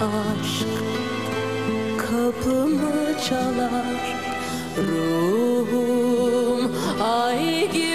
aşk kapımı çalar. Ruhum ay gibi